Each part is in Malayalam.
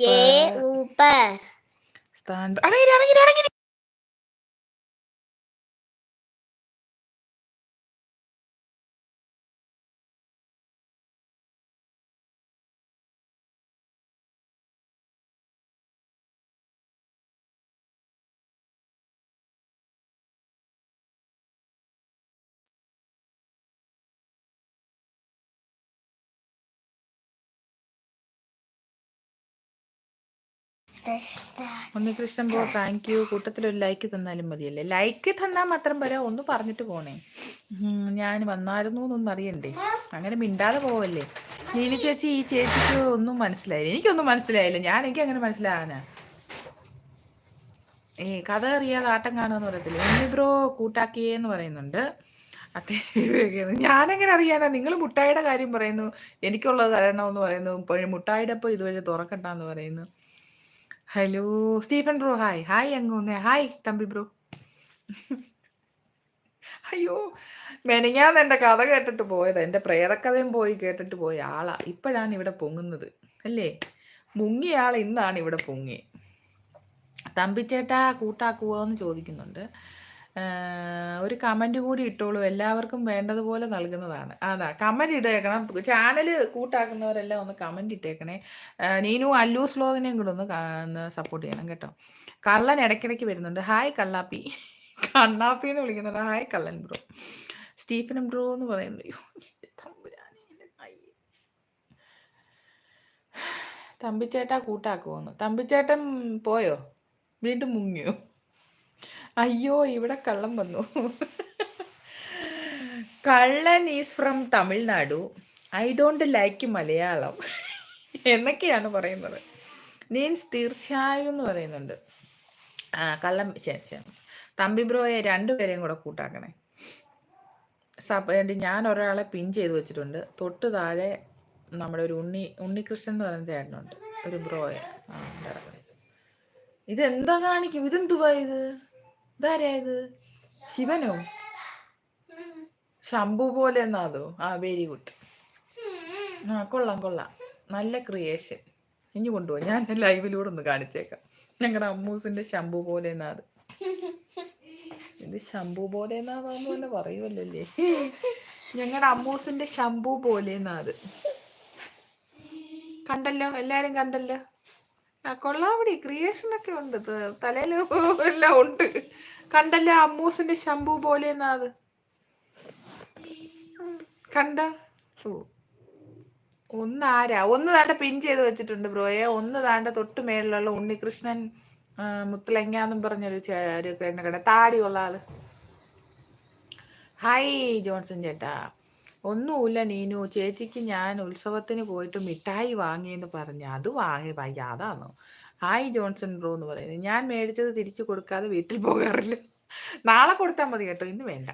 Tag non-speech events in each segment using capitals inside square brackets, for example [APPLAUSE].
के ऊपर स्थान अरे अरे अरे ഉണ്ണികൃഷ്ണൻ പോ താങ്ക് യു കൂട്ടത്തിൽ ഒരു ലൈക്ക് തന്നാലും മതിയല്ലേ? ലൈക്ക് തന്നാൽ മാത്രം പോരാ ഒന്ന് പറഞ്ഞിട്ട് പോണേ. ഞാൻ വന്നായിരുന്നു എന്നൊന്നും അറിയണ്ടേ? അങ്ങനെ മിണ്ടാതെ പോവല്ലേ? ലീലി ചേച്ചി ഈ ചേച്ചിക്ക് ഒന്നും മനസ്സിലായില്ല. എനിക്കൊന്നും മനസ്സിലായില്ല. ഞാൻ എനിക്ക് അങ്ങനെ മനസ്സിലാവാനാ. ഏ കഥ അറിയാതെ ആട്ടം കാണുമെന്ന് പറയത്തില്ല? ഉണ്ണി ബ്രോ കൂട്ടാക്കിയേന്ന് പറയുന്നുണ്ട്. അതെ ഞാനെങ്ങനെ അറിയാനാ? നിങ്ങൾ മുട്ടായിയുടെ കാര്യം പറയുന്നു. എനിക്കുള്ളത് തരണമെന്ന് പറയുന്നു. മുട്ടായിയുടെ ഇപ്പോൾ ഇതുവരെ തുറക്കണ്ടെന്ന് പറയുന്നു. Hello Stephen bro hi. Hi അങ്ങൂന്നെ. Hi Thampi bro. അയ്യോ മെനങ്ങാന്ന് എന്റെ കഥ കേട്ടിട്ട് പോയത്. എന്റെ പ്രേതക്കഥയും പോയി കേട്ടിട്ട് പോയ ആളാ. ഇപ്പോഴാണ് ഇവിടെ പൊങ്ങുന്നത് അല്ലേ? മുങ്ങിയ ആൾ ഇന്നാണ് ഇവിടെ പൊങ്ങി തമ്പിച്ചേട്ടാ കൂട്ടാക്കുവോ എന്ന് ചോദിക്കുന്നുണ്ട്. ഒരു കമന്റ് കൂടി ഇട്ടോളൂ. എല്ലാവർക്കും വേണ്ടതുപോലെ നൽകുന്നതാണ്. അതാ കമന്റ് ഇട്ടേക്കണം. ചാനൽ കൂട്ടാക്കുന്നവരെല്ലാം ഒന്ന് കമന്റ് ഇട്ടേക്കണേ. നീനു അല്ലു സ്ലോഗിനെയും കൂടെ ഒന്ന് സപ്പോർട്ട് ചെയ്യണം കേട്ടോ. കള്ളൻ ഇടയ്ക്കിടയ്ക്ക് വരുന്നുണ്ട്. ഹായ് കള്ളാപ്പി. കണ്ണാപ്പി എന്ന് വിളിക്കുന്നുണ്ട്. ഹായ് കള്ളൻ ബ്രോ സ്റ്റീഫൻ ബ്രോ എന്ന് പറയുന്നു. തമ്പിച്ചേട്ടാ കൂട്ടാക്കുമോന്ന് തമ്പിച്ചേട്ടൻ പോയോ? വീണ്ടും മുങ്ങിയോ? അയ്യോ ഇവിടെ കള്ളം വന്നു. കള്ളൻ is from Tamil Nadu. I don't like Malayalam. എന്നൊക്കെയാണ് പറയുന്നത്. മീൻസ് തീർച്ചയായും എന്ന് പറയുന്നുണ്ട്. കള്ളം തമ്പി ബ്രോയെ രണ്ടുപേരെയും കൂടെ കൂട്ടാക്കണേ. സപ്പ എന്റെ ഞാൻ ഒരാളെ പിൻ ചെയ്ത് വെച്ചിട്ടുണ്ട്. തൊട്ട് താഴെ നമ്മുടെ ഒരു ഉണ്ണി ഉണ്ണികൃഷ്ണൻ എന്ന് പറയുന്ന ചേട്ടനുണ്ട്. ഒരു ബ്രോയെ. ഇതെന്താ കാണിക്കും? ഇതെന്തുവാ ഇത്? ഇതാരാ ഇത് ശിവനോ? ശംഭു പോലെ എന്നാതോ ആ വെരി ഗുഡ് ആ കൊള്ളാം കൊള്ളാം. നല്ല ക്രിയേഷൻ ഇനി കൊണ്ടുപോകും ഞാൻ ലൈവിലൂടെ ഒന്ന് കാണിച്ചേക്കാം. ഞങ്ങളുടെ അമ്മൂസിന്റെ ശംഭു പോലെ എന്നാത് ഇത് ശംഭു പോലെ എന്നാന്ന് തന്നെ പറയുമല്ലോ ഞങ്ങളുടെ അമ്മൂസിന്റെ ശംഭു പോലെ എന്നാത് കണ്ടല്ലോ? എല്ലാരും കണ്ടല്ലോ? ആ കൊള്ളാവിടെ. ക്രിയേഷൻ ഒക്കെ ഉണ്ട്. തലയിൽ എല്ലാം ഉണ്ട്. കണ്ടല്ലേ അമ്മൂസിന്റെ ശംഭു പോലെ എന്നാത് കണ്ട? ഒന്ന് ആരാ? ഒന്ന് താണ്ട പിൻ ചെയ്ത് വെച്ചിട്ടുണ്ട് ബ്രോയെ ഒന്ന് താണ്ട തൊട്ട് മേളിലുള്ള ഉണ്ണികൃഷ്ണൻ മുത്തലങ്ങ മുത്തലങ്ങാന്നും പറഞ്ഞൊരു ചേ- ഒരു പെണ്ണ് കട താടിയുള്ള ആൾ. ഹായ് ജോൺസൺ ചേട്ടാ. ഒന്നുമില്ല നീനു. ചേച്ചിക്ക് ഞാൻ ഉത്സവത്തിന് പോയിട്ട് മിഠായി വാങ്ങിയെന്ന് പറഞ്ഞു. അത് വാങ്ങി വയ്യ. അതാണോ? ഹായ് ജോൺസൺ ബ്രോ എന്ന് പറയുന്നത്. ഞാൻ മേടിച്ചത് തിരിച്ചു കൊടുക്കാതെ വീട്ടിൽ പോകാറില്ല. നാളെ കൊടുത്താൽ മതി കേട്ടോ. ഇന്ന് വേണ്ട.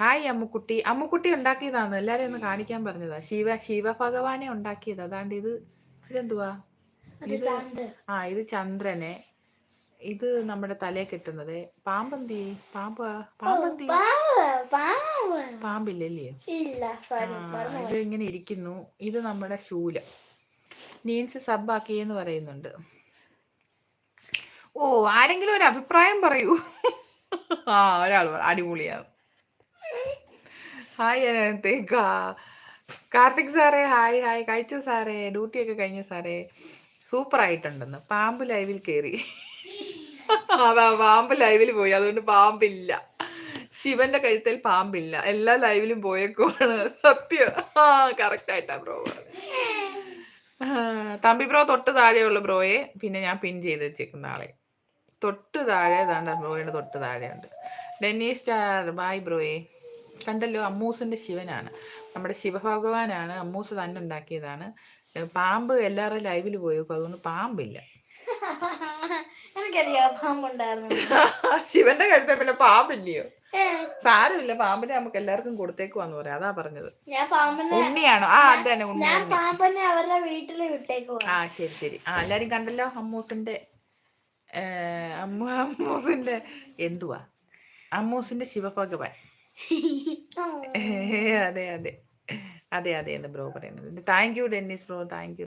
ഹായ് അമ്മുക്കുട്ടി. അമ്മുക്കുട്ടി ഉണ്ടാക്കിയതാണ് എല്ലാരെയും ഒന്ന് കാണിക്കാൻ പറഞ്ഞതാ. ശിവ ശിവ ഭഗവാനെ ഉണ്ടാക്കിയത്. അതാണ്ട് ഇത് ഇതെന്തുവാ? ഇത് ആ ഇത് ചന്ദ്രനെ. ഇത് നമ്മുടെ തലയെ കെട്ടുന്നത്. പാമ്പന്തി? പാമ്പ് പാമ്പന്തി? പാമ്പില്ലല്ലേ? ഇത് ഇങ്ങനെ ഇരിക്കുന്നു. ഇത് നമ്മുടെ ശൂല. നീൻസ് സബ് എന്ന് പറയുന്നുണ്ട്. ഓ ആരെങ്കിലും ഒരു അഭിപ്രായം പറയൂ. ആ ഒരാൾ അടിപൊളിയാവും. അടിപൊളിയാണ് ഹായ് അനന്തേക്ക കാർത്തിക് സാറേ ഹായ് ഹായ്. കഴിച്ചു സാറേ? ഡ്യൂട്ടി ഒക്കെ കഴിഞ്ഞു സാറേ? സൂപ്പർ ആയിട്ടുണ്ടെന്ന് പാമ്പ് ലൈവിൽ കയറി പാമ്പ് ലൈവിൽ പോയി. അതുകൊണ്ട് പാമ്പില്ല. ശിവന്റെ കഴുത്തിൽ പാമ്പില്ല. എല്ലാ ലൈവിലും പോയേക്കുവാണ്. സത്യം. ആ കറക്റ്റ് ആയിട്ടാ ബ്രോ തമ്പി ബ്രോ തൊട്ട് താഴെയുള്ള ബ്രോയെ. പിന്നെ ഞാൻ പിൻ ചെയ്ത് വെച്ചേക്കുന്ന ആളെ. തൊട്ട് താഴെ താണ്ട ബ്രോയുടെ തൊട്ട് ഉണ്ട്. ഡെന്നീസ് സ്റ്റാർ ബായ് ബ്രോയെ. കണ്ടല്ലോ അമ്മൂസിന്റെ ശിവനാണ്. നമ്മുടെ ശിവഭഗവാനാണ് അമ്മൂസ് തന്നെ ഉണ്ടാക്കിയതാണ്. പാമ്പ് എല്ലാവരുടെ ലൈവിൽ പോയേക്കും. അതുകൊണ്ട് പാമ്പില്ല. [LAUGHS] എനിക്കറിയാം പാമ്പുണ്ടായിരുന്നു. [LAUGHS] ശിവന്റെ കഴുത്തെ പിന്നെ പാമ്പില്ലയോ സാരമില്ല പാമ്പിനെ നമുക്ക് എല്ലാവർക്കും കൊടുത്തേക്കുവാന്ന് പറയാം. അതാ പറഞ്ഞത്. ഞാൻ പാമ്പിനെ ഉണ്ണിയാണോ? ആ അത് തന്നെ ഉണ്ണി ഞാൻ പാമ്പിനെ അവരുടെ വീട്ടിൽ വിട്ടേക്കുവാ. ആ ശരി ശരി. ആ എല്ലാരും കണ്ടല്ലോ? അമ്മൂസിന്റെ അമ്മ അമ്മൂസിന്റെ എന്തുവാ? അമ്മൂസിന്റെ ശിവഭഗവാൻ. [LAUGHS] അതെ അതെ. അതെ അതെ എന്ന് ബ്രോ പറയുന്നത്. Thank you Dennis bro. Thank you.